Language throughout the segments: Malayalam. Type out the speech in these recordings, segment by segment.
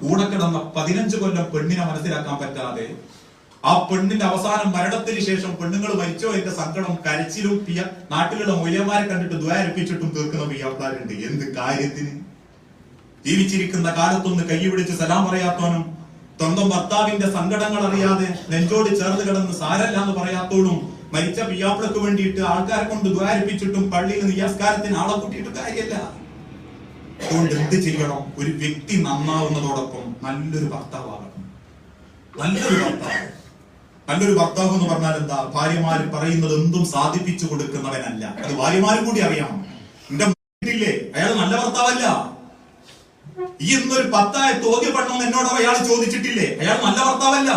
കൂടെ കിടന്ന പതിനഞ്ച് കൊല്ലം പെണ്ണിനെ മനസ്സിലാക്കാൻ പറ്റാതെ ആ പെണ്ണിന്റെ അവസാനം മരണത്തിന് ശേഷം പെണ്ണുങ്ങൾ മരിച്ചോ എന്റെ സങ്കടം കരച്ചിലും പിയ നാട്ടിലുള്ള മൂല്യമാരെ കണ്ടിട്ട് ദ്വാരിപ്പിച്ചിട്ടും തീർക്കുന്ന പിയ്യാപ്പാരുണ്ട് എന്ത് കാര്യത്തിന്? ജീവിച്ചിരിക്കുന്ന കാലത്തൊന്ന് കൈ പിടിച്ച് സലാം പറയാത്തവനും സ്വന്തം ഭർത്താവിന്റെ സങ്കടങ്ങൾ അറിയാതെ നെഞ്ചോട് ചേർന്ന് കിടന്ന് സാരല്ല എന്ന് പറയാത്തോടും മരിച്ച പിയാപ്പിളക്ക് വേണ്ടിയിട്ട് ആൾക്കാരെ കൊണ്ട് ദ്വാരിപ്പിച്ചിട്ടും പള്ളിയിൽ നിയാസ്കാരത്തിന് ആളെ കൂട്ടിയിട്ട് കാര്യമല്ല. അതുകൊണ്ട് എന്ത് ചെയ്യണം? ഒരു വ്യക്തി നന്നാവുന്നതോടൊപ്പം നല്ലൊരു ഭർത്താവാകണം. നല്ലൊരു ഭർത്താവ്. നല്ലൊരു ഭർത്താവ് എന്ന് പറഞ്ഞാൽ എന്താ? ഭാര്യമാർ പറയുന്നത് എന്തും സാധിപ്പിച്ചു കൊടുക്കുന്നവനല്ല. അത് ഭാര്യമാരും കൂടി അറിയണം. എന്റെ വീട്ടിലെ അയാൾ നല്ല ഭർത്താവല്ല. ഈ എന്നൊരു പത്തായ തോതി പണം എന്നോട് അയാൾ ചോദിച്ചിട്ടില്ലേ? അയാൾ നല്ല ഭർത്താവല്ല.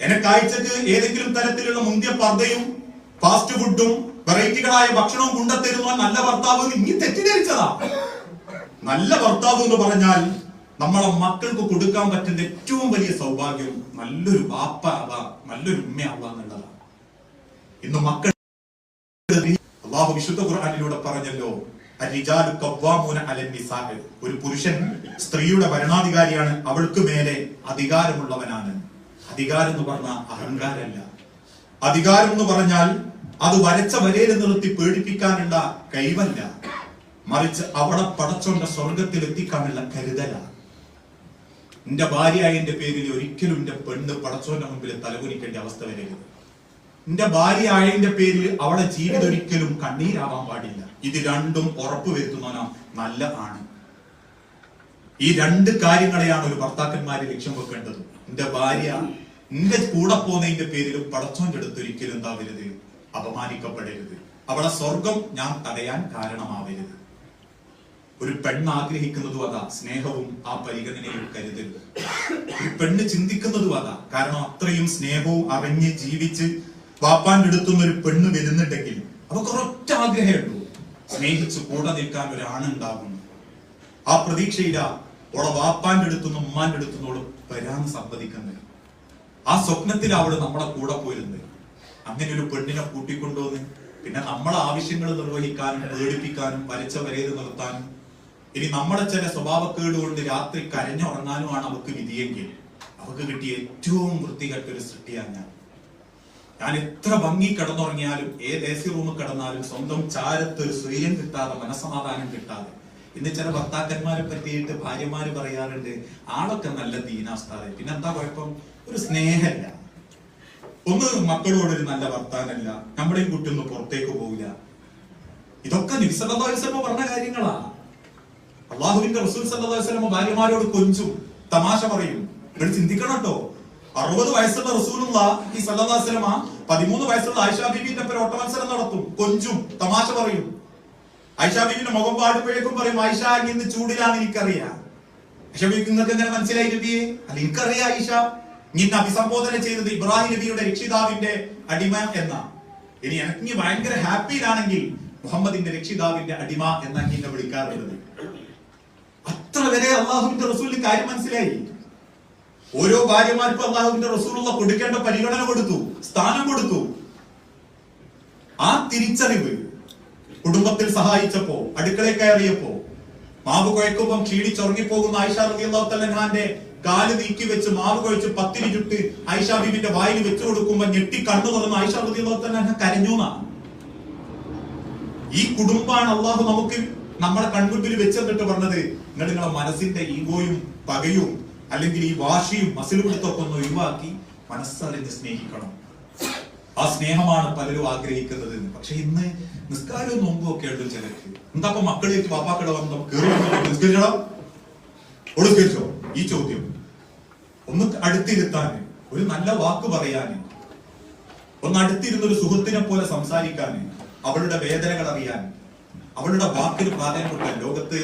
എന്നെ കാഴ്ചക്ക് ഏതെങ്കിലും തരത്തിലുള്ള മുന്തിയ പർദ്ദയും ഫാസ്റ്റ് ഫുഡും വെറൈറ്റികളായ ഭക്ഷണവും കൊണ്ടെത്തരുന്ന നല്ല ഭർത്താവ് നീ തെറ്റിദ്ധരിച്ചതാ. നല്ല ഭർത്താവ് എന്ന് പറഞ്ഞാൽ നമ്മളെ മക്കൾക്ക് കൊടുക്കാൻ പറ്റുന്ന ഏറ്റവും വലിയ സൗഭാഗ്യം നല്ലൊരു ബാപ്പ ആവാ നല്ലൊരു ഉമ്മ ആവാ എന്നുള്ളതാണ്. ഇന്ന് മക്കൾ അള്ളാഹു വിശുദ്ധ ഖുർആാനിലൂടെ പറഞ്ഞല്ലോ "അർരിജാലു ഖവ്വാമൂന അലൻ ഒരു പുരുഷൻ സ്ത്രീയുടെ ഭരണാധികാരിയാണ് അവൾക്ക് മേലെ അധികാരമുള്ളവനാണ്. അധികാരം എന്ന് പറഞ്ഞാൽ അഹങ്കാരമല്ല. അധികാരം എന്ന് പറഞ്ഞാൽ അത് വരച്ച വരയിൽ നിർത്തി പേടിപ്പിക്കാനുള്ള കഴിവല്ല. മറിച്ച് അവളെ പടച്ചോണ്ട സ്വർഗത്തിൽ എത്തിക്കാനുള്ള കരുതലാണ് എന്റെ ഭാര്യയായതിന്റെ പേരിൽ ഒരിക്കലും എന്റെ പെണ്ണ് പടച്ചോന്റെ മുമ്പിൽ തലകുനിക്കേണ്ട അവസ്ഥ വരരുത്. എന്റെ ഭാര്യ ആയതിന്റെ പേരിൽ അവളെ ജീവിതം ഒരിക്കലും കണ്ണീരാവാൻ പാടില്ല. ഇത് രണ്ടും ഉറപ്പു വരുത്തുന്നവനാ നല്ല ആണ്. ഈ രണ്ട് കാര്യങ്ങളെയാണ് ഒരു ഭർത്താക്കന്മാരെ ലക്ഷ്യം വെക്കേണ്ടത്. എന്റെ ഭാര്യ എന്റെ കൂടെ പോകുന്നതിന്റെ പേരിൽ പടച്ചോന്റെ അടുത്ത് ഒരിക്കലും എന്താവരുത്? അപമാനിക്കപ്പെടരുത്. അവളെ സ്വർഗം ഞാൻ തടയാൻ കാരണമാവരുത്. ഒരു പെണ്ണ് ആഗ്രഹിക്കുന്നതും അതാ. സ്നേഹവും ആ പരിഗണനയും കരുതരുത്. ഒരു പെണ്ണ് ചിന്തിക്കുന്നതും അതാ. കാരണം അത്രയും സ്നേഹവും അറിഞ്ഞ് ജീവിച്ച് വാപ്പാന്റെ അടുത്തുനിന്ന് ഒരു പെണ്ണ് വരുന്നുണ്ടെങ്കിൽ അവർക്ക് ഒരൊറ്റ ആഗ്രഹമുള്ളൂ സ്നേഹിച്ച് കൂടെ നിൽക്കാൻ ഒരാണുണ്ടാകുന്നു. ആ പ്രതീക്ഷയില ഓളെ വാപ്പാന്റെ അടുത്തുനിന്ന് ഉമ്മാന്റെ അടുത്തുനിന്നോട് വരാൻ സമ്മതിക്കുന്നത്. ആ സ്വപ്നത്തിൽ അവൾ നമ്മളെ കൂടെ പോയിരുന്നത്. അങ്ങനെ ഒരു പെണ്ണിനെ കൂട്ടിക്കൊണ്ടുവന്ന് പിന്നെ നമ്മളെ ആവശ്യങ്ങൾ നിർവഹിക്കാനും പേടിപ്പിക്കാനും വരച്ച വരയിൽ നിർത്താനും ഇനി നമ്മുടെ ചില സ്വഭാവക്കേട് കൊണ്ട് രാത്രി കരഞ്ഞുറങ്ങാനുമാണ് അവക്ക് വിധിയെങ്കിൽ അവക്ക് കിട്ടിയ ഏറ്റവും വൃത്തികെട്ട ഒരു സൃഷ്ടിയാണ് ഞാൻ. ഞാൻ എത്ര ഭംഗി കിടന്നുറങ്ങിയാലും ഏത് എ സി റൂമിൽ കിടന്നാലും സ്വന്തം ചാരത്ത് ഒരു സ്വൈര്യം കിട്ടാതെ മനസമാധാനം കിട്ടാതെ. ഇന്ന് ചില ഭർത്താക്കന്മാരെ പറ്റിയിട്ട് ഭാര്യമാര് പറയാറുണ്ട് ആളൊക്കെ നല്ല ദീനാസ്ഥാതെ പിന്നെ എന്താ കുഴപ്പം? ഒരു സ്നേഹമില്ല. ഒന്ന് മക്കളോട് ഒരു നല്ല വർത്താനല്ല. നമ്മുടെയും കുട്ടിയൊന്നും പുറത്തേക്ക് പോവില്ല. ഇതൊക്കെ നിസ്സലമ പറഞ്ഞ കാര്യങ്ങളാ അള്ളാഹുവിന്റെ റസൂൽ സല്ലാസ്ലമ ഭാര്യമാരോട് കൊഞ്ചും തമാശ പറയും. ഇവിടെ ചിന്തിക്കണം കേട്ടോ. അറുപത് വയസ്സുള്ള റസൂലുള്ള ഈ സല്ലാസ്ലമ പതിമൂന്ന് വയസ്സുള്ള ആയിഷാ ബീബിന്റെ പേര് ഓട്ടമത്സരം നടത്തും കൊഞ്ചും തമാശ പറയും. ആയിഷാ ബീബിന്റെ മുഖം പാടുമ്പോഴേക്കും പറയും ആയിഷ ഇന്ന് ചൂടിലാണ് എനിക്കറിയാം. ബീബിക്ക് നിങ്ങൾക്ക് എങ്ങനെ മനസ്സിലായി നബിയെ? അല്ല എനിക്കറിയാം ആയിഷ. ഇന്ന് അഭിസംബോധന ചെയ്തത് ഇബ്രാഹിം നബിയുടെ രക്ഷിതാവിന്റെ അടിമ എന്ന. ഇനി എനിക്ക് ഭയങ്കര ഹാപ്പിയിലാണെങ്കിൽ മുഹമ്മദിന്റെ രക്ഷിതാവിന്റെ അടിമ എന്നാണ് എന്നെ വിളിക്കാറുള്ളത്. അത്ര വരെ അള്ളാഹുവിന്റെ റസൂലിന് കാര്യം മനസ്സിലായി. ഓരോ ഭാര്യമാർക്കും അള്ളാഹുവിന്റെ റസൂലുള്ള കൊടുക്കേണ്ട പരിഗണന കൊടുത്തു സ്ഥാനം കൊടുത്തു. ആ തിരിച്ചറിവ് കുടുംബത്തിൽ സഹായിച്ചപ്പോ അടുക്കളയിൽ കയറിയപ്പോ മാവ് കുഴക്കുമ്പം ക്ഷീണിച്ചുറങ്ങിപ്പോകുന്ന ആയിഷ റബിഅള്ളാഹുത്തല്ലാന്റെ കാൽ നീക്കി വെച്ച് മാവ് കുഴച്ച് പത്തിരി ചുട്ട് ആയിഷ ബീബിന്റെ വായിൽ വെച്ചു കൊടുക്കുമ്പോ ഞെട്ടി കണ്ണു തുറന്ന് ആയിഷ റബിഅള്ളാഹുത്തല്ലാൻ കരഞ്ഞു ഈ കുടുംബാണ് അള്ളാഹു നമുക്ക് നമ്മുടെ കൺമുൻപിൽ വെച്ചെന്നിട്ട് പറഞ്ഞത്. നിങ്ങൾ നിങ്ങളെ മനസ്സിന്റെ ഈഗോയും പകയും അല്ലെങ്കിൽ ഈ വാശിയും മസിൽ പിടുത്തൊക്കെ ഒന്ന് ഒഴിവാക്കി മനസ്സറിഞ്ഞ് സ്നേഹിക്കണം. ആ സ്നേഹമാണ് പലരും ആഗ്രഹിക്കുന്നത് പക്ഷെ ഇന്ന് നിസ്കാരവും നോമ്പും ഒക്കെ ഉണ്ട് ചിലർക്ക് എന്താ അപ്പൊ മക്കളേക്ക് പാപ്പാക്കട വന്ന് നിസ്കരിച്ചോ നിസ്കരിച്ചോ? ഈ ചോദ്യം. ഒന്ന് അടുത്തിരുത്താൻ ഒരു നല്ല വാക്ക് പറയാൻ ഒന്ന് അടുത്തിരുന്ന ഒരു സുഹൃത്തിനെ പോലെ സംസാരിക്കാൻ അവളുടെ വേദനകൾ അറിയാൻ അവളുടെ വാക്കിന് പ്രാധാന്യം കൊടുക്കാൻ ലോകത്ത്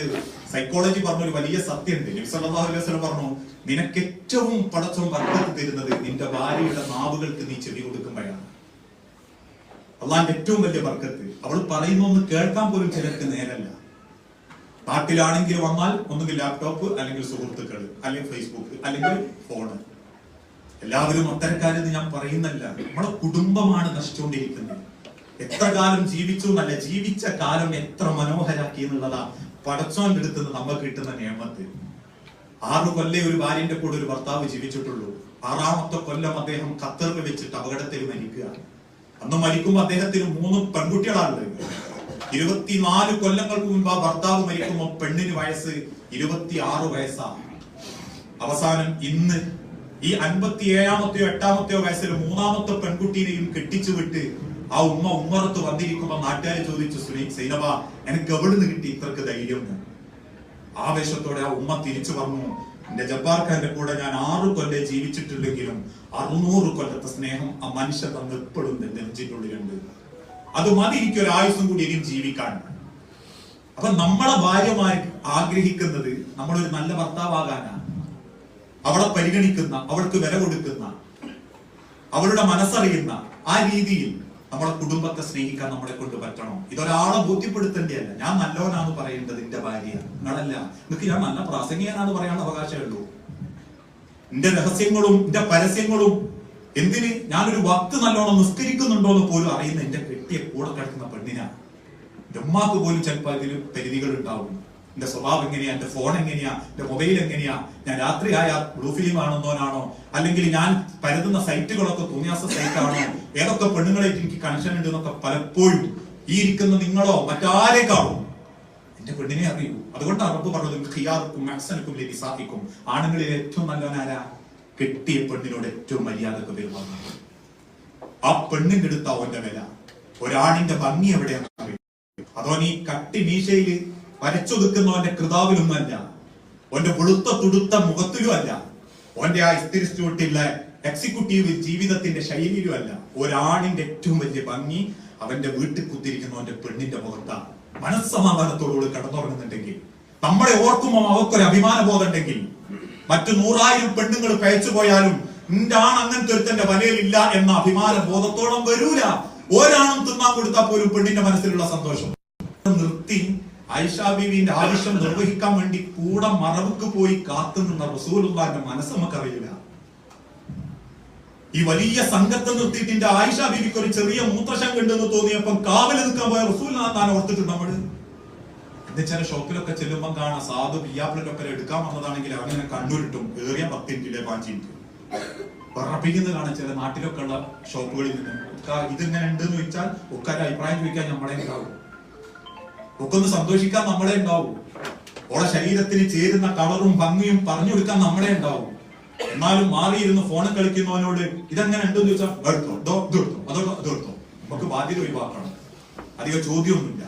സൈക്കോളജി പറഞ്ഞ ഒരു വലിയ സത്യമുണ്ട്. നബി സല്ലല്ലാഹു അലൈഹി വസല്ലം പറഞ്ഞു നിനക്ക് ഏറ്റവും പടച്ചവും വർക്കത്ത് തരുന്നത് നിന്റെ ഭാര്യയുടെ നാവുകൾക്ക് നീ ചെവി കൊടുക്കുമ്പോഴാണ്. അള്ളാന്റെ ഏറ്റവും വലിയ വർക്കത്ത് അവൾ പറയുന്നൊന്ന് കേൾക്കാൻ പോലും ചിലർക്ക് നേരല്ല. പാട്ടിലാണെങ്കിൽ വന്നാൽ ഒന്നുകിൽ ലാപ്ടോപ്പ് അല്ലെങ്കിൽ സുഹൃത്തുക്കൾ അല്ലെങ്കിൽ ഫേസ്ബുക്ക് അല്ലെങ്കിൽ ഫോണ് എല്ലാവരും അത്തരക്കാരെന്ന് ഞാൻ പറയുന്നല്ല നമ്മളെ കുടുംബമാണ് നശിച്ചുകൊണ്ടിരിക്കുന്നത്. എത്ര കാലം ജീവിച്ചു എന്നല്ല ജീവിച്ച കാലം എത്ര മനോഹരാക്കി എന്നുള്ളതാ. പടച്ചോന്റെ അടുത്ത് നമുക്ക് കിട്ടുന്ന നിയമത്തിൽ ആറു കൊല്ലേ ഒരു ഭാര്യന്റെ കൂടെ ഒരു ഭർത്താവ് ജീവിച്ചിട്ടുള്ളൂ. ആറാമത്തെ കൊല്ലം അദ്ദേഹം ഖത്തറിൽ വെച്ചിട്ട് അപകടത്തിൽ മരിക്കുക. അന്ന് മരിക്കുമ്പോൾ അദ്ദേഹത്തിന് മൂന്ന് പെൺകുട്ടികളാണ് ഇരുപത്തിനാല് കൊല്ലങ്ങൾക്ക് മുമ്പ് ആ ഭർത്താവ് മരിക്കുമ്പോൾ പെണ്ണിന് വയസ്സ് ഇരുപത്തി ആറ് വയസ്സാണ് അവസാനം ഇന്ന് ഈ അൻപത്തി ഏഴാമത്തെയോ എട്ടാമത്തെയോ വയസ്സിൽ മൂന്നാമത്തെ പെൺകുട്ടിയെയും കെട്ടിച്ചു വിട്ട് ആ ഉമ്മ ഉമ്മറത്ത് വന്നിരിക്കുമ്പോ നാട്ടുകാരെ ചോദിച്ചു സുനീ സൈനബ എനിക്ക് എവിടുന്ന് കിട്ടി ഇത്രക്ക് ധൈര്യം എന്ന്?" ആവേശത്തോടെ ആ ഉമ്മ തിരിച്ചു പറഞ്ഞു എന്റെ ജബ്ബാർ ഖാന്റെ കൂടെ ഞാൻ ആറു കൊല്ലം ജീവിച്ചിട്ടുണ്ടെങ്കിലും അറുന്നൂറ് കൊല്ലത്തെ സ്നേഹം ആ മനുഷ്യ തന്ന് എപ്പോഴും നെഞ്ചിട്ടുള്ളിലുണ്ട് അത് മതി എനിക്ക് ഒരു ആയുസും കൂടി ഇനിയും ജീവിക്കാൻ. അപ്പൊ നമ്മളെ ഭാര്യമാർ ആഗ്രഹിക്കുന്നത് നമ്മളൊരു നല്ല ഭർത്താവാകാനാണ് അവളെ പരിഗണിക്കുന്ന അവൾക്ക് വില കൊടുക്കുന്ന അവളുടെ മനസ്സറിയുന്ന ആ രീതിയിൽ നമ്മളെ കുടുംബത്തെ സ്നേഹിക്കാൻ നമ്മളെ കൊണ്ട് പറ്റണം? ഇതൊരാളെ ബോധ്യപ്പെടുത്തേണ്ടതല്ല. ഞാൻ നല്ലവനാണ് പറയേണ്ടത് എന്റെ ഭാര്യ നിങ്ങളല്ല. നിങ്ങൾക്ക് ഞാൻ നല്ല പ്രാസംഗികനാണ് പറയാൻ അവകാശമുള്ളൂ എന്റെ രഹസ്യങ്ങളും എന്റെ പരസ്യങ്ങളും എന്തിന് ഞാനൊരു വക്ത് നല്ലോണം നിസ്കരിക്കുന്നുണ്ടോ എന്ന് പോലും അറിയുന്ന എന്റെ കെട്ടിയ കൂടെ കിടക്കുന്ന പെണ്ണിനാണ് ബ്രഹ്മാക്ക് പോലും ചിലപ്പോൾ അതിൽ പരിധികൾ ഉണ്ടാവും എന്റെ സ്വഭാവം എങ്ങനെയാ? എന്റെ ഫോൺ എങ്ങനെയാ? എന്റെ മൊബൈൽ എങ്ങനെയാ? ഞാൻ രാത്രി ആയ ബ്ലൂ ഫിലിം ആണെന്നോനാണോ അല്ലെങ്കിൽ ഞാൻ പരതുന്ന സൈറ്റുകളൊക്കെ തോന്നിയാസ സൈറ്റ് ആണോ? ഏതൊക്കെ പെണ്ണുങ്ങളായിട്ട് എനിക്ക് കണക്ഷൻ ഉണ്ട് എന്നൊക്കെ പലപ്പോഴും ഈ ഇരിക്കുന്ന നിങ്ങളോ മറ്റാരേക്കാളും എന്റെ പെണ്ണിനെ അറിയൂ. അതുകൊണ്ടാണ് റബ്ബ് പറഞ്ഞത് ഖിയാറുക്കും അക്സനക്കും സാധിക്കും ആണുങ്ങളിൽ ഏറ്റവും നല്ലവനാരാ? കെട്ടിയ പെണ്ണിനോട് ഏറ്റവും മര്യാദയ്ക്ക് പെരുമാറുന്നത്. ആ പെണ്ണിന്റെ അടുത്ത വില. ഒരാണിന്റെ ഭംഗി എവിടെയാണെന്ന് അറിയും അതോ നീ കട്ടി മീശയിൽ വരച്ചൊതുക്കുന്നവന്റെ കൃതാവിലൊന്നല്ല ഓന്റെ വെളുത്ത തുടുത്ത മുഖത്തിലും അല്ല ഓന്റെ ആ ഇസ്തിരിച്ചുവിട്ടില്ല എക്സിക്യൂട്ടീവ് ജീവിതത്തിന്റെ ശൈലിയിലും അല്ല. ഒരാണിന്റെ ഏറ്റവും വലിയ ഭംഗി അവന്റെ വീട്ടിൽ കുത്തിരിക്കുന്ന അവന്റെ പെണ്ണിന്റെ മുഖത്താണ് മനസ്സമാധാനത്തോടുകൂടി കടന്നുറങ്ങുന്നുണ്ടെങ്കിൽ നമ്മളെ ഓർക്കുമ്പോൾ അവർക്കൊരു അഭിമാന ബോധം ഉണ്ടെങ്കിൽ മറ്റു നൂറായിരം പെണ്ണുങ്ങൾ കഴിച്ചു പോയാലും നിന്റെ ആൺ അങ്ങനത്തെ ഒരുത്തന്റെ വലയിലില്ല എന്ന അഭിമാന ബോധത്തോളം വരൂല. ഒരാണും തിന്നാൻ കൊടുത്താൽ പോലും പെണ്ണിന്റെ മനസ്സിലുള്ള സന്തോഷം. നിർത്തി ഐഷ ബീവിന്റെ ആവശ്യം നിർവഹിക്കാൻ വേണ്ടി കൂടെ മറവുക്ക് പോയി കാത്തു നിന്ന റസൂലുള്ളാന്റെ മനസ്സ് നമുക്കറിയില്ല. ഈ വലിയ സംഘത്തെ നിർത്തിയിട്ടിന്റെ ആയിഷ ബീവിക്ക് ഒരു ചെറിയ മൂത്രശം കണ്ടെന്ന് തോന്നിയപ്പം കാവൽ നിൽക്കാൻ പോയ റസൂൽ താൻ ഓർത്തിട്ടുണ്ട് എന്ന് ചില ഷോപ്പിലൊക്കെ ചെല്ലുമ്പോൾ കാണാം. സാധു പിയാപ്പിലൊക്കെ എടുക്കാൻ വന്നതാണെങ്കിൽ അവനെ കണ്ണൂരിട്ടും ഏറിയ പത്ത് മിനിറ്റിലെ പാഞ്ചി കാണാൻ വിറപ്പിക്കുന്നത് കാണാം ചില നാട്ടിലൊക്കെ ഉള്ള ഷോപ്പുകളിൽ നിന്ന്. ഇതിങ്ങനെ ഉണ്ട് എന്ന് വെച്ചാൽ ഒക്കെ അഭിപ്രായം ചോദിക്കാൻ നമ്മളെ ഉണ്ടാവും. ഒക്കെ ഒന്ന് സന്തോഷിക്കാൻ നമ്മളെ ഉണ്ടാവും. ഓളെ ശരീരത്തിന് ചേരുന്ന കളറും ഭംഗിയും പറഞ്ഞു കൊടുക്കാൻ നമ്മളെ ഉണ്ടാവും. എന്നാലും മാറിയിരുന്ന് ഫോണിൽ കളിക്കുന്നവനോട് ഇതെങ്ങനെ ഉണ്ടെന്ന് ചോദിച്ചാൽ എടുത്തോ ദോ ഇത് എടുത്തോ അതോ ഇതെടുത്തോ നമുക്ക് ബാധ്യത ഒഴിവാക്കണം. അധികം ചോദ്യമൊന്നുമില്ല.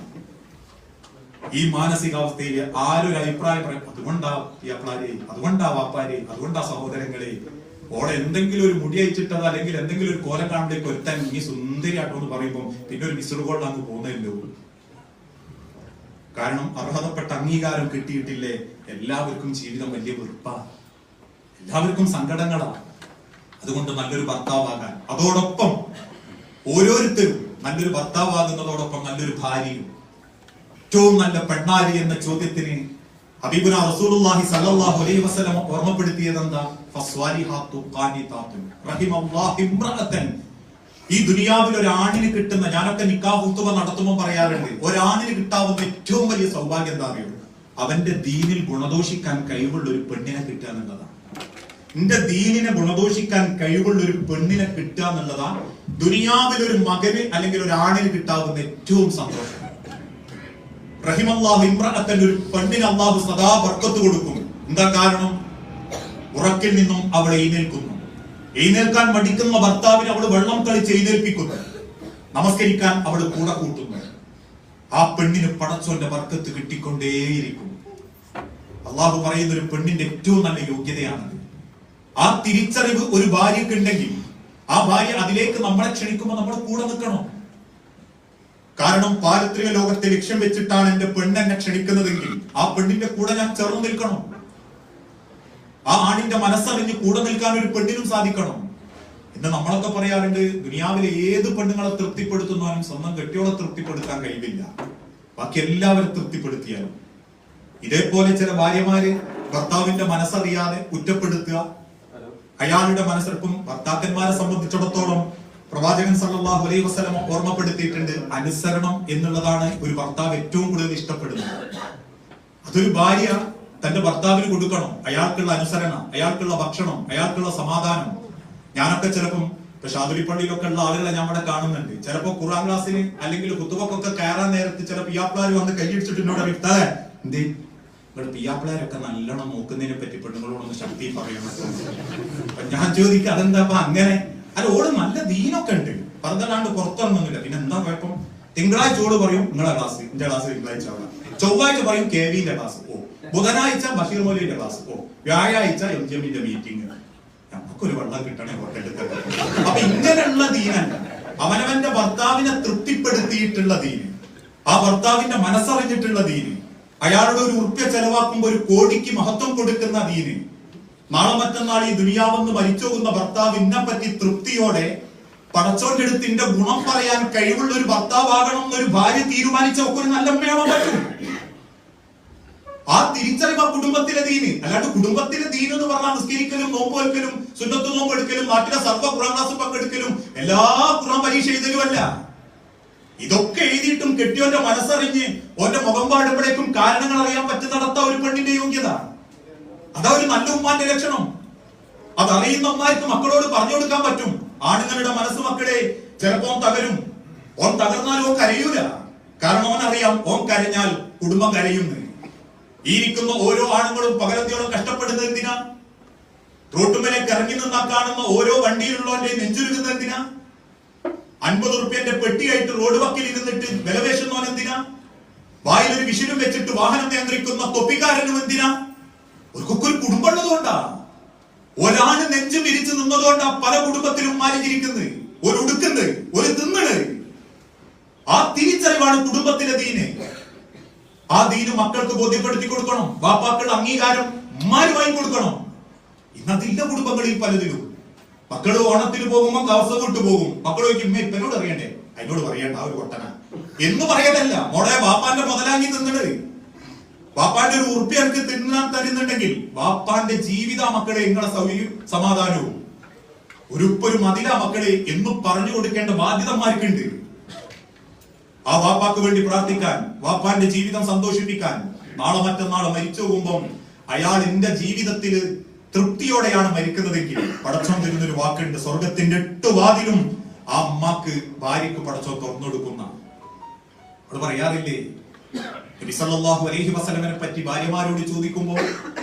ഈ മാനസികാവസ്ഥയിൽ ആരൊരു അഭിപ്രായം പറയും അതുകൊണ്ടാ ഈ അപ്ലാരെ അതുകൊണ്ടാ വാപ്പാരെ അതുകൊണ്ടാ സഹോദരങ്ങളെ. ഓടെ എന്തെങ്കിലും ഒരു മുടി അയച്ചിട്ടത് അല്ലെങ്കിൽ എന്തെങ്കിലും ഒരു കോലം കാണുമ്പോഴേക്ക് ഒരുത്താൻ ഈ സുന്ദരിയാട്ടോ എന്ന് പറയുമ്പോൾ പിന്നെ ഒരു മിസ്ഡ് കോളിൽ അങ്ങ് പോകുന്നതിന്റെ കാരണം അർഹതപ്പെട്ട അംഗീകാരം കിട്ടിയിട്ടില്ലേ? എല്ലാവർക്കും ജീവിതം വലിയ വെറുപ്പാ. എല്ലാവർക്കും സങ്കടങ്ങളാണ് അതുകൊണ്ട് നല്ലൊരു ഭർത്താവാകാൻ. അതോടൊപ്പം ഓരോരുത്തരും നല്ലൊരു ഭർത്താവാകുന്നതോടൊപ്പം നല്ലൊരു ഭാര്യയും. ഏറ്റവും നല്ല പെണ്ണാരി എന്ന ചോദ്യത്തിന് ഹബീബുന റസൂലുള്ളാഹി സല്ലല്ലാഹു അലൈഹി വസല്ലം ഓർമ്മപ്പെടുത്തിയത് എന്താ ഫസ്വാലിഹാത്തു ഖാനിതാത്തു. റഹിമല്ലാഹി ഇംറഅതൻ ഈ ദുനിയാവിൽ ഒരാണിന് കിട്ടുന്ന ഞാനൊക്കെ നിക്കാഹ് ഹുത്തുവ നടത്തുമ്പോൾ പറയാറുണ്ട് ഒരാണിന് കിട്ടാവുന്ന ഏറ്റവും വലിയ സൗഭാഗ്യം എന്താ അറിയോ? അവന്റെ ദീനിൽ ഗുണദോഷിക്കാൻ കഴിവുള്ള ഒരു പെണ്ണിനെ കിട്ടുക എന്നുള്ളതാണ്. നിന്റെ ദീനിനെ ഗുണദോഷിക്കാൻ കഴിവുള്ള ഒരു പെണ്ണിനെ കിട്ടുക എന്നുള്ളതാണ് ദുനിയാവിൽ ഒരു മകന് അല്ലെങ്കിൽ ഒരു ആണിന് കിട്ടാവുന്ന ഏറ്റവും സന്തോഷം. റഹിമല്ലാഹു ഇമ്രഅത്തൻ ഒരു പെണ്ണിന് അള്ളാഹു സദാ ബർക്കത്ത് കൊടുക്കും. എന്താ കാരണം? ഉറക്കിൽ നിന്നും അവൾ എഴുന്നേൽക്കുന്നു. എഴുന്നേൽക്കാൻ മടിക്കുന്ന ഭർത്താവിനെ അവൾ വെള്ളം കളിച്ച് എഴുന്നേൽപ്പിക്കുന്നു നമസ്കരിക്കാൻ അവൾ കൂടെ കൂട്ടുന്നു. ആ പെണ്ണിന് പടച്ചോന്റെ വർക്കത്ത് കിട്ടിക്കൊണ്ടേയിരിക്കും അള്ളാഹു പറയുന്ന ഒരു പെണ്ണിന്റെ ഏറ്റവും നല്ല യോഗ്യതയാണത് ആ തിരിച്ചറിവ് ഒരു ഭാര്യക്ക് ഉണ്ടെങ്കിൽ ആ ഭാര്യ അതിലേക്ക് നമ്മളെ ക്ഷണിക്കുമ്പോൾ നമ്മൾ കൂടെ നിൽക്കണം? കാരണം പാരത്രിക ലോകത്തെ ലക്ഷ്യം വെച്ചിട്ടാണ് എന്റെ പെണ്ണെന്നെ ക്ഷണിക്കുന്നതെങ്കിൽ ആ പെണ്ണിന്റെ കൂടെ ഞാൻ ചേർന്ന് നിൽക്കണം? ആ ആണിന്റെ മനസ്സറിഞ്ഞ് കൂടെ നിൽക്കാൻ ഒരു പെണ്ണിനും സാധിക്കണം. ഇന്ന് നമ്മളൊക്കെ പറയാറുണ്ട് ദുനിയാവിലെ ഏത് പെണ്ണുങ്ങളെ തൃപ്തിപ്പെടുത്തുന്നാലും സ്വന്തം കെട്ടിയോളെ തൃപ്തിപ്പെടുത്താൻ കഴിവില്ല. ബാക്കി എല്ലാവരും തൃപ്തിപ്പെടുത്തിയാലും. ഇതേപോലെ ചില ഭാര്യമാര് ഭർത്താവിന്റെ മനസ്സറിയാതെ കുറ്റപ്പെടുത്തുക. അയാളുടെ മനസ്സിൽപ്പം ഭർത്താക്കന്മാരെ സംബന്ധിച്ചിടത്തോളം പ്രവാചകൻ സല്ലല്ലാഹു അലൈഹി വസല്ലം ഓർമ്മപ്പെടുത്തിയിട്ടുണ്ട് അനുസരണം എന്നുള്ളതാണ് ഒരു ഭർത്താവ് ഏറ്റവും കൂടുതൽ ഇഷ്ടപ്പെടുന്നത്. അതൊരു ഭാര്യ തന്റെ ഭർത്താവിന് കൊടുക്കണം. അയാൾക്കുള്ള അനുസരണം അയാൾക്കുള്ള ഭക്ഷണം അയാൾക്കുള്ള സമാധാനം. ഞാനൊക്കെ ചിലപ്പം ഇപ്പൊ ഷാദുലിപ്പള്ളിയിലൊക്കെ ഉള്ള ആളുകളെ ഞാൻ അവിടെ കാണുന്നുണ്ട്. ചിലപ്പോ ഖുറാൻ ക്ലാസ്സിന് അല്ലെങ്കിൽ കുത്തുവക്കൊക്കെ കയറാൻ നേരത്ത് ചില പിയാപ്പിളാർ വന്ന് കൈയടിച്ചിട്ട് എന്നോട് അറിയിത്താതെ എന്ത്? ഇവിടെ പിയാപ്പിളാരൊക്കെ നല്ലോണം നോക്കുന്നതിനെ പറ്റി പെണ്ണുങ്ങളോടൊന്ന് ശക്തി പറയണം. അപ്പൊ ഞാൻ ചോദിക്കുക അതെന്താ അപ്പൊ അങ്ങനെ? അല്ല ഓൾ നല്ല ദീനൊക്കെ ഉണ്ട്. പറഞ്ഞല്ലാണ്ട് പുറത്തിറങ്ങുന്നില്ല. പിന്നെ എന്താ കുഴപ്പം? തിങ്കളാഴ്ച ഓട് പറയും നിങ്ങളെ ക്ലാസ് എന്റെ ക്ലാസ് തിങ്കളാഴ്ച ചൊവ്വാഴ്ച പറയും കെ വിന്റെ ക്ലാസ്. ഓ ബുധനാഴ്ച ബഷീർ മൗലിയുടെ ക്ലാസ് പോകും വ്യാഴാഴ്ച എം ജി എമ്മിന്റെ മീറ്റിംഗ് നമുക്കൊരു വെള്ളം കിട്ടണേ ഹോട്ടലിൽ അപ്പൊ ഇങ്ങനെയുള്ള ദീനൻ അവനവന്റെ ഭർത്താവിനെ തൃപ്തിപ്പെടുത്തിയിട്ടുള്ള ദീന് ആ ഭർത്താവിന്റെ മനസ്സറിഞ്ഞിട്ടുള്ള ദീന് അയാളുടെ ഒരു ഉറുപ്പ്യ ചെലവാക്കുമ്പോൾ ഒരു കോടിക്ക് മഹത്വം കൊടുക്കുന്ന ദീന് നാളെ മറ്റന്നാൾ ഈ ദുനിയാവെന്ന് മരിച്ചോകുന്ന ഭർത്താവ് ഇന്നെ പറ്റി തൃപ്തിയോടെ പടച്ചോന്റെ അടുത്ത് ഇന്റെ ഗുണം പറയാൻ കഴിവുള്ള ഒരു ഭർത്താവാകണം എന്നൊരു ഭാര്യ തീരുമാനിച്ച ഒക്കെ ഒരു നല്ല അമ്മയാവാൻ പറ്റും. ആ തിരിച്ചറിവ് കുടുംബത്തിലെ ദീന് അല്ലാണ്ട് കുടുംബത്തിലെ ദീൻ എന്ന് പറഞ്ഞാൽ നിസ്കരിക്കലും നോമ്പ് വെക്കലും സുന്നത്ത് നോമ്പ് എടുക്കലും നാട്ടിലെ സർവ ഖുറാൻ ക്ലാസ് പങ്കെടുക്കലും എല്ലാ ഖുറാൻ പരീക്ഷ എഴുതലും അല്ല. ഇതൊക്കെ എഴുതിയിട്ടും കെട്ടിയോന്റെ മനസ്സറിഞ്ഞ് ഓന്റെ മുഖം പാടുമ്പോഴേക്കും കാരണങ്ങൾ അറിയാൻ പറ്റുന്നിടത്ത ഒരു പെണ്ണിന്റെ യോഗ്യത. അതാ ഒരു നല്ല ഉമ്മാന്റെ ലക്ഷണം. അത് അറിയുന്ന മക്കളോട് പറഞ്ഞു കൊടുക്കാൻ പറ്റും. ആണുങ്ങളുടെ മനസ്സ് മക്കളെ ചിലപ്പോ ഓൻ തകരും. ഓൻ തകർന്നാൽ ഓൻ കരയൂല. കാരണം ഓൻ അറിയാം ഓൻ കരഞ്ഞാൽ കുടുംബം കരയുന്നു ഈ ഇരിക്കുന്ന ഓരോ ആണുങ്ങളും പകരത്തിയോളം കഷ്ടപ്പെടുന്നത് എന്തിനാ? റോട്ടുമലേക്ക് ഇറങ്ങി നിന്നാ കാണുന്ന ഓരോ വണ്ടിയിലുള്ളവന്റെ നെഞ്ചുരുകുന്നത് എന്തിനാ? അൻപത് റുപ്യന്റെ പെട്ടിയായിട്ട് റോഡ് വക്കിൽ ഇരുന്നിട്ട് വിലവേശുന്നവൻ എന്തിനാ? വായിലൊരു വിഷിലും വെച്ചിട്ട് വാഹനം നിയന്ത്രിക്കുന്ന തൊപ്പിക്കാരനും എന്തിനാ? ഒരു കുടുംബമുള്ളതുകൊണ്ടാ ഒരാണ് നെഞ്ചു വിരിച്ചു നിന്നതുകൊണ്ടാ പല കുടുംബത്തിലും മാലിഞ്ഞിരിക്കുന്നത് ഒരു ഉടുക്കുന്നത് ഒരു തിന്നണ്. ആ തിരിച്ചറിവാണ് കുടുംബത്തിലെ ദീന്. ആ ദീന് മക്കൾക്ക് ബോധ്യപ്പെടുത്തി കൊടുക്കണം. വാപ്പാക്കൾ അംഗീകാരം ഉമ്മാര് വാങ്ങി കൊടുക്കണം. ഇന്നതില്ല കുടുംബങ്ങളിൽ പലതിലും മക്കൾ ഓണത്തിന് പോകുമ്പോൾ കവസം വിട്ടു പോകും. മക്കൾ ചോദിക്കും "ഉമ്മേ, ഇപ്പനോട് അറിയണ്ടേ? അതിനോട് പറയണ്ട ആ ഒരു കൊട്ടന എന്ന് പറയുന്നല്ല മോളെ വാപ്പാന്റെ മുതലാങ്ങി തിന്നണത് വാപ്പാന്റെ ഒരു ഉറുപ്പി എനിക്ക് തിന്നാൻ തരുന്നുണ്ടെങ്കിൽ വാപ്പാന്റെ ജീവിത മക്കളെ നിങ്ങളെ സൗകര്യം സമാധാനവും? ഒരു മതില മക്കളെ എന്നും പറഞ്ഞു കൊടുക്കേണ്ട ബാധ്യതമാർക്കുണ്ട് ആ വാപ്പാക്ക് വേണ്ടി പ്രാർത്ഥിക്കാൻ വാപ്പാന്റെ ജീവിതം സന്തോഷിപ്പിക്കാൻ നാളെ മറ്റന്നാളെ മരിച്ചു പോകുമ്പം അയാൾ എന്റെ ജീവിതത്തിൽ തൃപ്തിയോടെയാണ് മരിക്കുന്നതെങ്കിൽ പടച്ചോൻ തരുന്നൊരു വാക്കുണ്ട്. സ്വർഗത്തിന്റെ എട്ട് വാതിലും ആ അമ്മയ്ക്ക് ഭാര്യക്ക് പടച്ചോ തുറന്നെടുക്കുന്ന. അത് പറയാറില്ലേ ാഹു അലഹി വസല്ലമനെ പറ്റി ഭാര്യമാരോട് ചോദിക്കുമ്പോൾ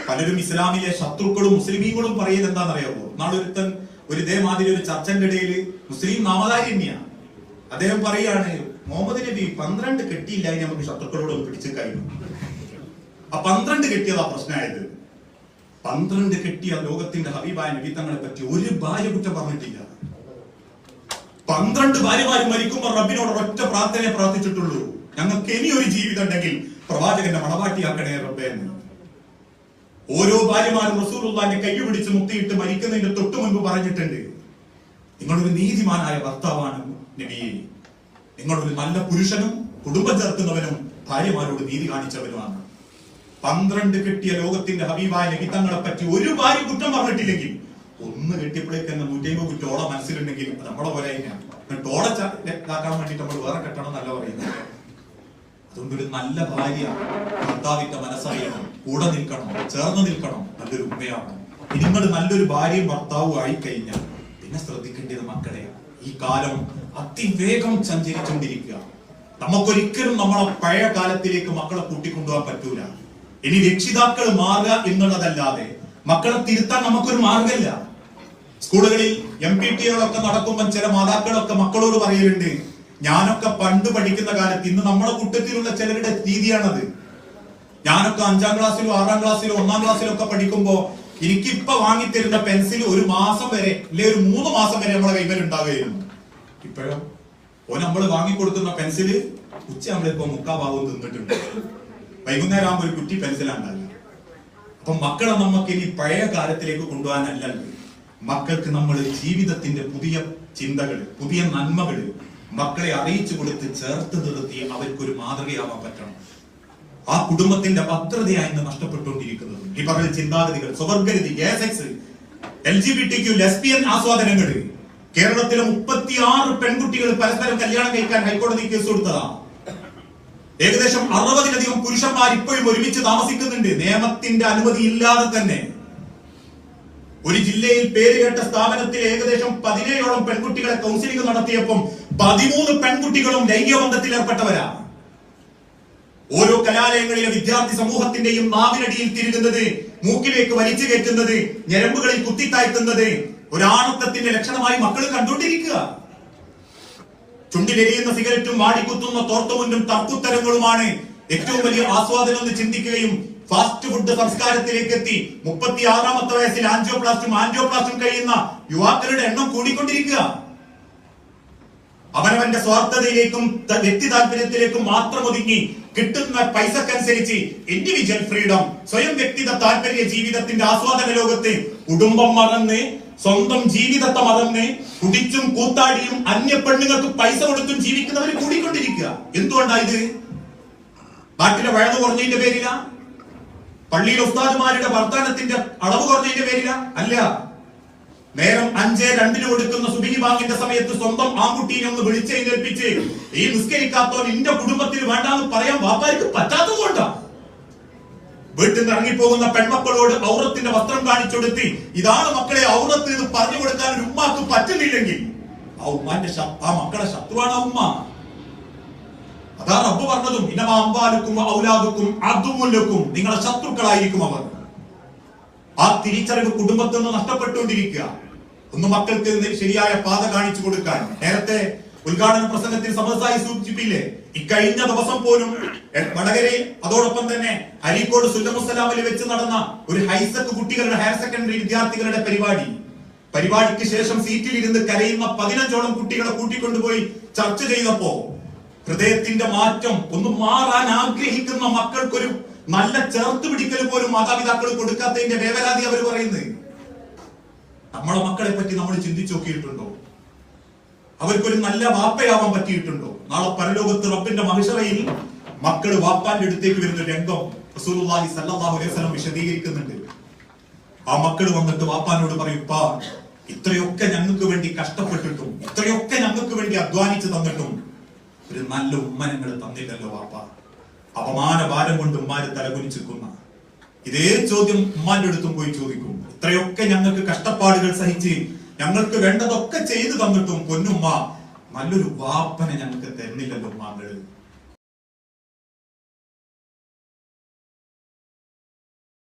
പലരും ഇസ്ലാമിലെ ശത്രുക്കളും മുസ്ലിമീങ്ങളും പറയുന്നത് എന്താണെന്നറിയാമോ നാളെ ഒരുത്തൻ ഒരു ഇതേമാതിരി ഒരു ചർച്ചന്റെ ഇടയിൽ മുസ്ലിം നാമധാരിണ്യ അദ്ദേഹം പറയാണ് മുഹമ്മദ് നബി പന്ത്രണ്ട് കെട്ടിയില്ല നമുക്ക് ശത്രുക്കളോട് പിടിച്ച് കഴിഞ്ഞു. ആ പന്ത്രണ്ട് കെട്ടിയതാ പ്രശ്നമായത്. പന്ത്രണ്ട് കെട്ടിയ ലോകത്തിന്റെ ഹബീബായ നബി തങ്ങളെ പറ്റി ഒരു ഭാര്യ കുറ്റം പറഞ്ഞിട്ടില്ല. പന്ത്രണ്ട് ഭാര്യമാരും മരിക്കുമ്പോൾ റബ്ബിനോട് ഒറ്റ പ്രാർത്ഥനയെ പ്രാർത്ഥിച്ചിട്ടുള്ളൂ. ഞങ്ങൾക്ക് ഇനി ഒരു ജീവിതം ഉണ്ടെങ്കിൽ പ്രവാചകന്റെ മണവാട്ടിയാക്കണേ റബ്ബേ എന്ന്. ഓരോ ഭാര്യമാരും റസൂലുള്ളാന്റെ കൈ പിടിച്ച് മുത്തിയിട്ട് മരിക്കുന്നതിന്റെ തൊട്ടു മുൻപ് പറഞ്ഞിട്ടുണ്ട്. നിങ്ങളൊരു നീതിമാനായ ഭർത്താവാണ് നബിയെ നിങ്ങളൊരു നല്ല പുരുഷനും കുടുംബം ചേർക്കുന്നവനും ഭാര്യമാരോട് നീതി കാണിച്ചവനുമാണ്. പന്ത്രണ്ട് കെട്ടിയ ലോകത്തിന്റെ ഹബീബായ നബി തങ്ങളെ പറ്റി ഒരു ഭാര്യ കുറ്റം പറഞ്ഞിട്ടില്ലെങ്കിൽ ഒന്ന് കെട്ടിയപ്പോഴേക്ക് തന്നെ നൂറ്റമ്പത് കുറ്റം ഓളെ മനസ്സിലുണ്ടെങ്കിൽ നമ്മളെ പോലെ തന്നെയാണ് ഓളെ ഇതാക്കാൻ വേണ്ടിട്ട് നമ്മൾ വേറെ കെട്ടണം എന്നല്ല പറയുന്നത്. അതുകൊണ്ട് ഒരു നല്ല ഭാര്യ ഭർത്താവിന്റെ മനസ്സറിയണം. കൂടെ നിൽക്കണം. ചേർന്ന് നിൽക്കണം. നല്ലൊരു ഉമ്മയാണ്. നിങ്ങൾ നല്ലൊരു ഭാര്യയും ഭർത്താവും ആയി കഴിഞ്ഞാൽ പിന്നെ ശ്രദ്ധിക്കേണ്ടത് മക്കളെ ഈ കാലം അതിവേഗം സഞ്ചരിച്ചുകൊണ്ടിരിക്കുക. നമുക്കൊരിക്കലും നമ്മളെ പഴയ കാലത്തിലേക്ക് മക്കളെ കൂട്ടിക്കൊണ്ടുപോകാൻ പറ്റൂല. ഇനി രക്ഷിതാക്കൾ മാറുക എന്നുള്ളതല്ലാതെ മക്കളെ തിരുത്താൻ നമുക്കൊരു മാർഗമില്ല. സ്കൂളുകളിൽ എം പി ടികളൊക്കെ നടക്കുമ്പോൾ ചില മാതാക്കളൊക്കെ മക്കളോട് പറയലുണ്ട് ഞാനൊക്കെ പണ്ട് പഠിക്കുന്ന കാലത്ത് ഇന്ന് നമ്മുടെ കൂട്ടത്തിലുള്ള ചിലരുടെ രീതിയാണത്. ഞാനൊക്കെ അഞ്ചാം ക്ലാസ്സിലോ ആറാം ക്ലാസ്സിലോ ഒന്നാം ക്ലാസ്സിലും ഒക്കെ പഠിക്കുമ്പോ എനിക്കിപ്പൊ വാങ്ങിത്തരുന്ന പെൻസിൽ ഒരു മാസം വരെ അല്ലെ ഒരു മൂന്ന് മാസം വരെ നമ്മളെ കൈമേൽ ഉണ്ടാകുകയായിരുന്നു ഇപ്പോഴും? ഓ നമ്മൾ വാങ്ങിക്കൊടുക്കുന്ന പെൻസിൽ നമ്മളിപ്പോ മുക്കാ ഭാഗവും തിന്നിട്ടുണ്ട്. വൈകുന്നേരം ആകുമ്പോൾ ഒരു കുറ്റി പെൻസിലാണ്ടല്ല അപ്പൊ മക്കളെ നമുക്ക് ഇനി പഴയ കാലത്തിലേക്ക് കൊണ്ടുപോകാനല്ല മക്കൾക്ക് നമ്മൾ ജീവിതത്തിന്റെ പുതിയ ചിന്തകൾ പുതിയ നന്മകൾ മക്കളെ അറിയിച്ചു കൊടുത്ത് ചേർത്ത് നിർത്തി അവർക്കൊരു മാതൃകയാവാൻ പറ്റണം. ആ കുടുംബത്തിന്റെ ഭദ്രതയാണ് ഇന്ന് നഷ്ടപ്പെട്ടുകൊണ്ടിരിക്കുന്നത്. ഈ പറഞ്ഞ ചിന്താഗതികൾ സ്വവർഗരതി sex L G B T Q lesbian ആസ്വാദനങ്ങൾ. കേരളത്തിലെ മുപ്പത്തിയാറ് പെൺകുട്ടികൾ പരസ്പരം കല്യാണം കഴിക്കാൻ ഹൈക്കോടതി കേസ് കൊടുത്തതാ. ഏകദേശം അറുപതിലധികം പുരുഷന്മാർ ഇപ്പോഴും ഒരുമിച്ച് താമസിക്കുന്നുണ്ട്. നിയമത്തിന്റെ അനുമതി ഇല്ലാതെ തന്നെ. ഒരു ജില്ലയിൽ പേരുകേട്ട സ്ഥാപനത്തിൽ ഏകദേശം പതിനേഴോളം പെൺകുട്ടികളെ കൗൺസിലിംഗ് നടത്തിയപ്പം പതിമൂന്ന് പെൺകുട്ടികളും ലൈംഗിക ബന്ധത്തിൽ ഏർപ്പെട്ടവരാ. ഓരോ കലാലയങ്ങളിലെ വിദ്യാർത്ഥി സമൂഹത്തിന്റെയും നാവിനടിയിൽ തിരുകുന്നത് മൂക്കിലേക്ക് വലിച്ചു കയറ്റുന്നത് ഞരമ്പുകളിൽ കുത്തിത്താഴ്ത്തുന്നത് ഒരാണത്വത്തിന്റെ ലക്ഷണമായി മക്കൾ കണ്ടുകൊണ്ടിരിക്കുക. ചുണ്ടിലെരിയുന്ന സിഗരറ്റും വാടിക്കുത്തുന്ന തോർത്തുമുണ്ടും തർക്കുത്തരങ്ങളുമാണ് ഏറ്റവും വലിയ ആസ്വാദനം എന്ന് ചിന്തിക്കുകയും ഫാസ്റ്റ് ഫുഡ് സംസ്കാരത്തിലേക്ക് എത്തി മുപ്പത്തി ആറാമത്തെ വയസ്സിൽ ആൻജിയോപ്ലാസ്റ്റും ആൻജിയോപ്ലാസ്റ്റും കഴിയുന്ന യുവാക്കളുടെ എണ്ണം കൂടിക്കൊണ്ടിരിക്കുക. അവനവന്റെ സ്വാർത്ഥതയിലേക്കും വ്യക്തി താല്പര്യത്തിലേക്കും മാത്രം ഒതുങ്ങി കിട്ടുന്ന പൈസക്കനുസരിച്ച് ഇൻഡിവിജ്വൽ ഫ്രീഡം സ്വയം വ്യക്തിത താല്പര്യ ജീവിതത്തിന്റെ ആസ്വാദന ലോകത്ത് കുടുംബം മറന്ന് സ്വന്തം ജീവിതത്തെ മറന്ന് കുടിച്ചും കൂത്താടിയും അന്യ പെണ്ണുങ്ങൾക്ക് പൈസ കൊടുത്തും ജീവിക്കുന്നവർ കൂടിക്കൊണ്ടിരിക്കുക. എന്തുകൊണ്ടാ ഇത്? നാട്ടിലെ വഴന്നു കുറഞ്ഞതിന്റെ പേരില? പള്ളിയിൽ ഉസ്താദുമാരുടെ വർത്തമാനത്തിന്റെ അളവ് കുറഞ്ഞതിന്റെ പേരില? അല്ല. നേരം അഞ്ചേ രണ്ടിന് കൊടുക്കുന്ന സുബിഹി ബാങ്കിന്റെ സമയത്ത് സ്വന്തം ആൺകുട്ടീനെ ഒന്ന് വിളിച്ചെഴുന്നേൽപ്പിച്ച് ഈ നിസ്കരിക്കാത്തവൻ എന്റെ കുടുംബത്തിൽ വേണ്ടാന്ന് പറയാൻ വാപ്പാർക്ക് പറ്റാത്തതുകൊണ്ടാ വീട്ടിൽ നിന്ന് ഇറങ്ങിപ്പോകുന്ന പെൺമക്കളോട് ഔറത്തിന്റെ വസ്ത്രം കാണിച്ചെടുത്തി ഇതാണ് മക്കളെ ഔറത്ത് ഇത് പറഞ്ഞു കൊടുക്കാൻ ഒരു ഉമ്മാക്ക് പറ്റുന്നില്ലെങ്കിൽ. ആ ഉമ്മാന്റെ ആ മക്കളെ ശത്രുവാണ് ആ ഉമ്മ. അതാ റബ്ബ് പറഞ്ഞതും ഇന്നമ അമ്പാലുക്കും ഔലാദുക്കും അതുമുല്ലക്കും നിങ്ങളെ ശത്രുക്കളായിരിക്കും അവർ. ആ തിരിച്ചറിവ് കുടുംബത്തിൽ നിന്ന് നഷ്ടപ്പെട്ടുകൊണ്ടിരിക്കുക. ഒന്ന് മക്കൾക്ക് ശരിയായ പാത കാണിച്ചു കൊടുക്കാൻ. നേരത്തെ ഉദ്ഘാടന പ്രസംഗത്തിൽ സമസായി സൂചിപ്പിച്ചില്ലേ ഇക്കഴിഞ്ഞ ദിവസം പോലും വടകരയിൽ അതോടൊപ്പം തന്നെ അരീക്കോട് സുല്ലമുസലാമിൽ വെച്ച് നടന്ന ഒരു ഹൈസെക് കുട്ടികളുടെ ഹയർ സെക്കൻഡറി വിദ്യാർത്ഥികളുടെ പരിപാടി. പരിപാടിക്ക് ശേഷം സീറ്റിൽ ഇരുന്ന് കരയുന്ന പതിനഞ്ചോളം കുട്ടികളെ കൂട്ടിക്കൊണ്ടുപോയി ചർച്ച ചെയ്തപ്പോ ഹൃദയത്തിന്റെ മാറ്റം ഒന്ന് മാറാൻ ആഗ്രഹിക്കുന്ന മക്കൾക്കൊരു നല്ല ചേർത്ത് പിടിക്കൽ പോലും മാതാപിതാക്കൾ കൊടുക്കാത്തതിന്റെ വേവലാതി അവർ പറയുന്നത്. നമ്മളെ മക്കളെ പറ്റി നമ്മൾ ചിന്തിച്ചു നോക്കിയിട്ടുണ്ടോ അവർക്കൊരു നല്ല വാപ്പയാവാൻ പറ്റിയിട്ടുണ്ടോ? നാളെ പരലോകത്ത് റബ്ബിന്റെ മഹിഷറയിൽ മക്കൾ വാപ്പാന്റെ അടുത്തേക്ക് വരുന്ന രംഗം റസൂലുള്ളാഹി അലൈഹി വസല്ലം വിശദീകരിക്കുന്നുണ്ട്. ആ മക്കൾ വന്നിട്ട് വാപ്പാനോട് പറയും പാ ഇത്രയൊക്കെ ഞങ്ങൾക്ക് വേണ്ടി കഷ്ടപ്പെട്ടിട്ടും ഇത്രയൊക്കെ ഞങ്ങൾക്ക് വേണ്ടി അധ്വാനിച്ചു തന്നിട്ടും ഒരു നല്ല ഉമ്മ ഞങ്ങൾ തന്നില്ലല്ലോ വാപ്പ. അപമാന ഭാരം കൊണ്ട് ഉമ്മാര് തലകുനിച്ചിരിക്കുന്ന. ഇതേ ചോദ്യം ഉമ്മാന്റെ അടുത്തും പോയി ചോദിക്കും. ഇത്രയൊക്കെ ഞങ്ങൾക്ക് കഷ്ടപ്പാടുകൾ സഹിച്ച് ഞങ്ങൾക്ക് വേണ്ടതൊക്കെ ചെയ്തു തന്നിട്ടും പൊന്നുമ്മ നല്ലൊരു വാപ്പനെ ഞങ്ങൾക്ക് തരുന്നില്ലല്ലോ ഉമ്മാങ്ങൾ